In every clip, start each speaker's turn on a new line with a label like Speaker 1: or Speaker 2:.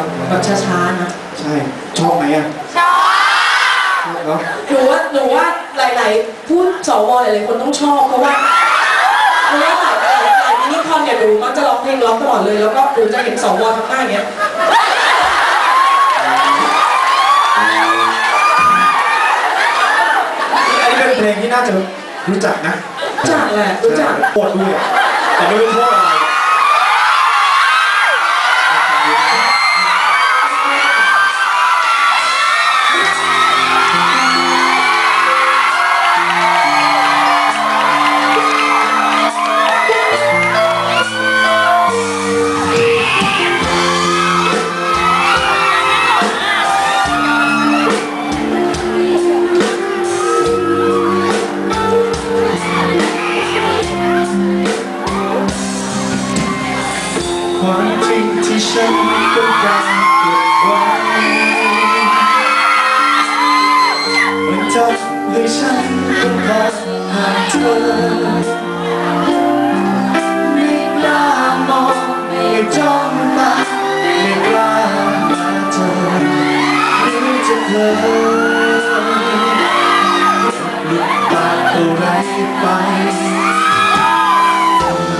Speaker 1: แบบแบบช้าๆนะ
Speaker 2: ใช่ชอบไหมอะ
Speaker 3: ชอบ
Speaker 2: ชอบเนาะ
Speaker 1: หนูว่าหนูว่าหลายๆพูดสวหลายๆคนต้องชอบเพราะว่าเพราะว่าหลายหลายหลายมินิคอนเนี่ยหนูมักจะร้องเพลงร้องตลอดเลยแล้วก็หนูจะเห็นสวทำหน้าอย่างเงี้ย
Speaker 2: อันนี้เป็นเพลงที่น่าจะรู้จักนะ
Speaker 1: รู้จักแหละรู้จัก
Speaker 2: โคตรด้วยแต่ไม่รู้โทษอะไร ความจริงที่ฉันต้องการเก็บไว้มันทำให้ฉันต้องรักหาเธอไม่กล้ามองไม่จ้องตาไม่กล้ามาเธอรู้จะเหลุดปากเท่ไรไป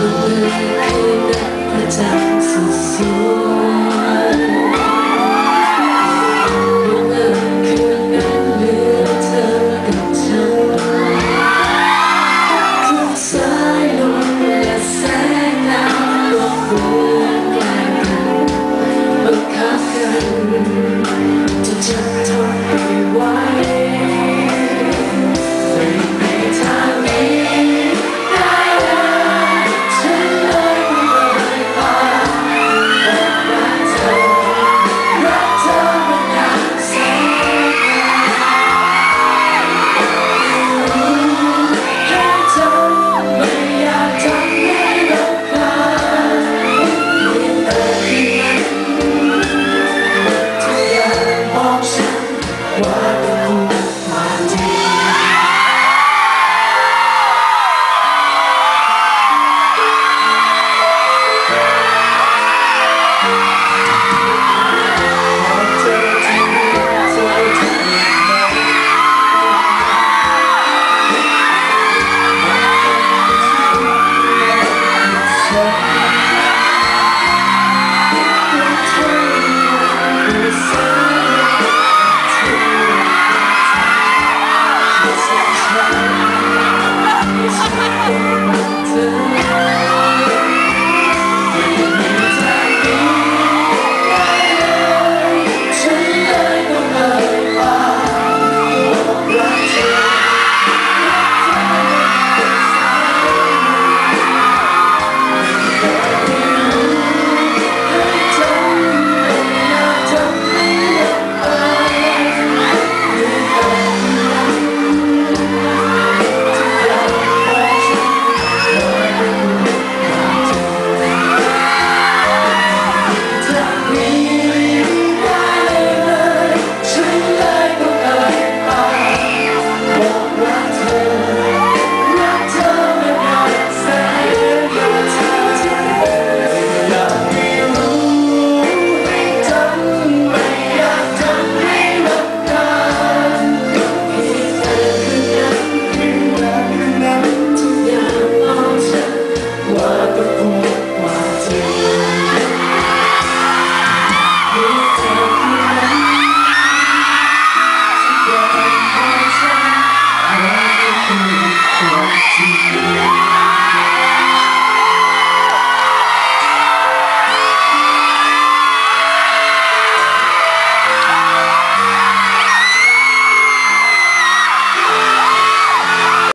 Speaker 2: Thank you. time for fool.